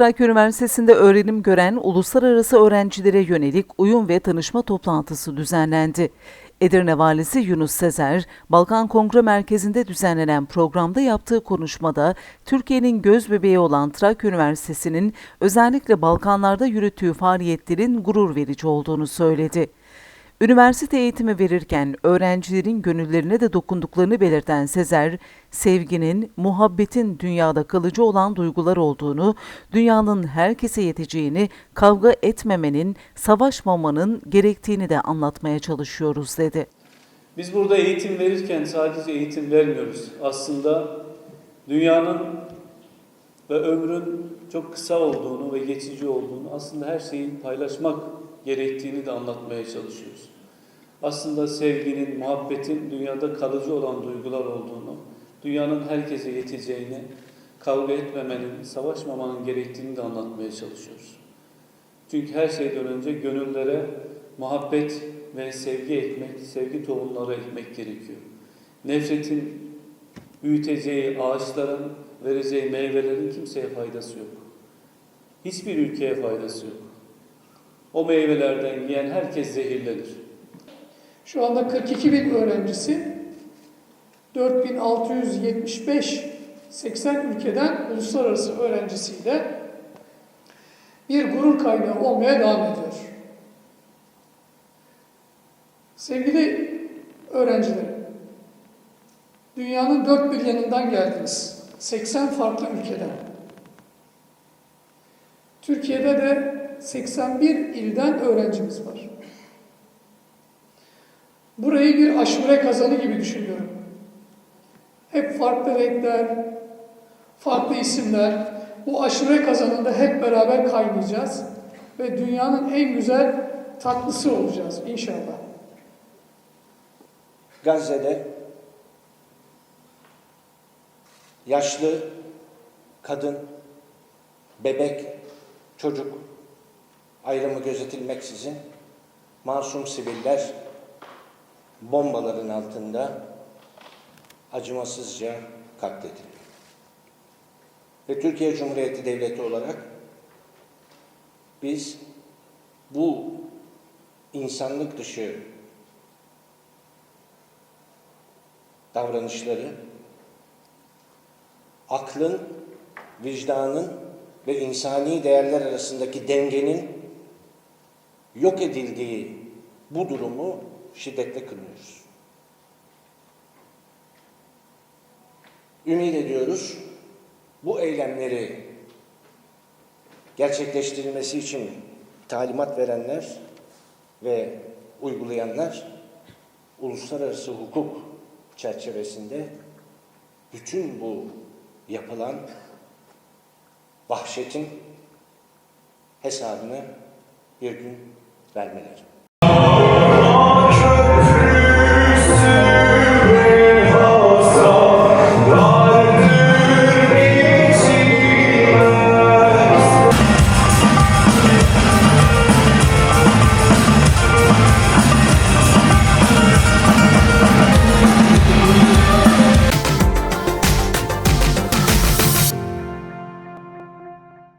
Trakya Üniversitesi'nde öğrenim gören uluslararası öğrencilere yönelik uyum ve tanışma toplantısı düzenlendi. Edirne Valisi Yunus Sezer, Balkan Kongre Merkezi'nde düzenlenen programda yaptığı konuşmada Türkiye'nin göz bebeği olan Trakya Üniversitesi'nin özellikle Balkanlarda yürüttüğü faaliyetlerin gurur verici olduğunu söyledi. Üniversite eğitimi verirken öğrencilerin gönüllerine de dokunduklarını belirten Sezer, sevginin, muhabbetin dünyada kalıcı olan duygular olduğunu, dünyanın herkese yeteceğini, kavga etmemenin, savaşmamanın gerektiğini de anlatmaya çalışıyoruz dedi. Biz burada eğitim verirken sadece eğitim vermiyoruz. Aslında dünyanın ve ömrün çok kısa olduğunu ve geçici olduğunu, aslında her şeyi paylaşmak gerektiğini de anlatmaya çalışıyoruz. Aslında sevginin, muhabbetin dünyada kalıcı olan duygular olduğunu, dünyanın herkese yeteceğini, kavga etmemenin, savaşmamanın gerektiğini de anlatmaya çalışıyoruz. Çünkü her şeyden önce gönüllere muhabbet ve sevgi ekmek, sevgi tohumları ekmek gerekiyor. Nefretin büyüteceği ağaçların, vereceği meyvelerin kimseye faydası yok. Hiçbir ülkeye faydası yok. O meyvelerden yiyen herkes zehirlenir. Şu anda 42 bin öğrencisi 4675 80 ülkeden uluslararası öğrencisiyle bir gurur kaynağı olmaya devam ediyor. Sevgili öğrencilerim, dünyanın dört bir yanından geldiniz. 80 farklı ülkeden. Türkiye'de de 81 ilden öğrencimiz var. Burayı bir aşure kazanı gibi düşünüyorum. Hep farklı renkler, farklı isimler. Bu aşure kazanında hep beraber kaynayacağız. Ve dünyanın en güzel tatlısı olacağız inşallah. Gazze'de yaşlı, kadın, bebek, çocuk ayrımı gözetilmeksizin masum siviller bombaların altında acımasızca katledildi. Ve Türkiye Cumhuriyeti Devleti olarak biz bu insanlık dışı davranışları aklın, vicdanın ve insani değerler arasındaki dengenin yok edildiği bu durumu şiddetle kınıyoruz. Ümit ediyoruz bu eylemleri gerçekleştirilmesi için talimat verenler ve uygulayanlar uluslararası hukuk çerçevesinde bütün bu yapılan vahşetin hesabını bir gün vermeleri.